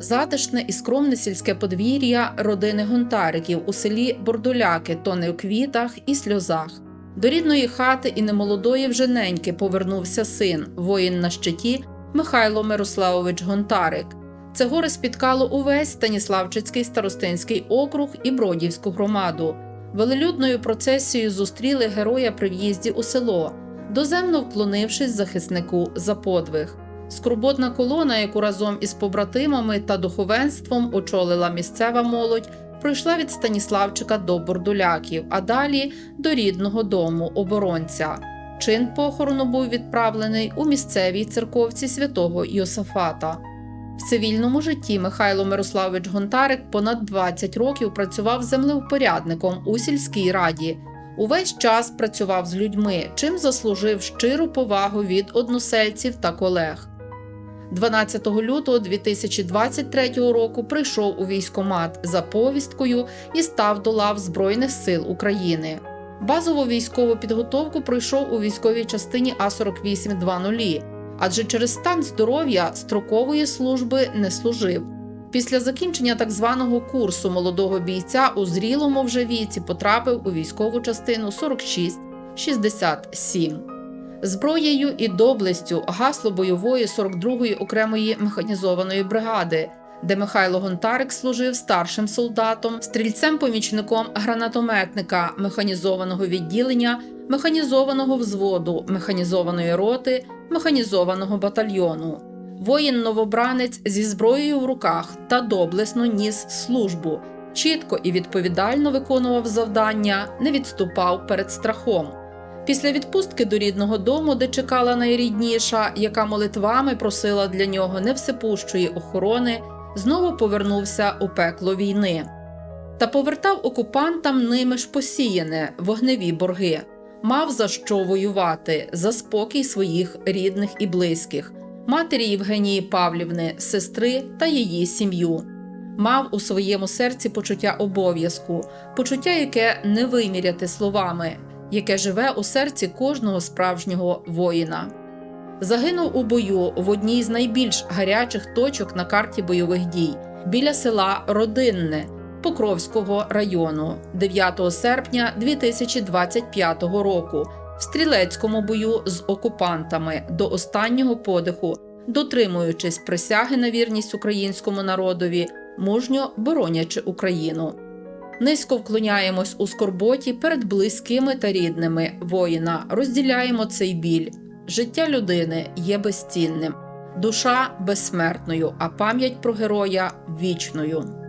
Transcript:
затишне і скромне сільське подвір'я родини гонтариків у селі Бордуляки, то не в квітах і сльозах. До рідної хати і немолодої вже неньки повернувся син, воїн на щиті Михайло Мирославович Гонтарик. Це горе спіткало увесь Станіславчицький старостинський округ і Бродівську громаду. Велелюдною процесією зустріли героя при в'їзді у село, доземно вклонившись захиснику за подвиг. Скорботна колона, яку разом із побратимами та духовенством очолила місцева молодь, пройшла від Станіславчика до Бордуляків, а далі до рідного дому оборонця. Чин похорону був відправлений у місцевій церковці святого Йосафата. В цивільному житті Михайло Мирославович Гонтарик понад 20 років працював землевпорядником у сільській раді. Увесь час працював з людьми, чим заслужив щиру повагу від односельців та колег. 12 лютого 2023 року прийшов у військомат за повісткою і став до лав Збройних сил України. Базову військову підготовку пройшов у військовій частині А4820, адже через стан здоров'я строкової служби не служив. Після закінчення так званого курсу молодого бійця у зрілому вже віці потрапив у військову частину 46-67. Зброєю і доблестю гасло бойової 42-ї окремої механізованої бригади, де Михайло Гонтарик служив старшим солдатом, стрільцем-помічником гранатометника механізованого відділення, механізованого взводу, механізованої роти, механізованого батальйону. Воїн-новобранець зі зброєю в руках та доблесно ніс службу, чітко і відповідально виконував завдання, не відступав перед страхом. Після відпустки до рідного дому, де чекала найрідніша, яка молитвами просила для нього невсепущої охорони, знову повернувся у пекло війни та повертав окупантам ними ж посіяне вогневі борги. Мав за що воювати за спокій своїх рідних і близьких, матері Євгенії Павлівни, сестри та її сім'ю. Мав у своєму серці почуття обов'язку, почуття, яке не виміряти словами, яке живе у серці кожного справжнього воїна. Загинув у бою в одній з найбільш гарячих точок на карті бойових дій біля села Родинне Покровського району 9 серпня 2025 року в стрілецькому бою з окупантами до останнього подиху, дотримуючись присяги на вірність українському народові, мужньо боронячи Україну. Низько вклоняємось у скорботі перед близькими та рідними воїна, розділяємо цей біль. Життя людини є безцінним, душа безсмертною, а пам'ять про героя вічною.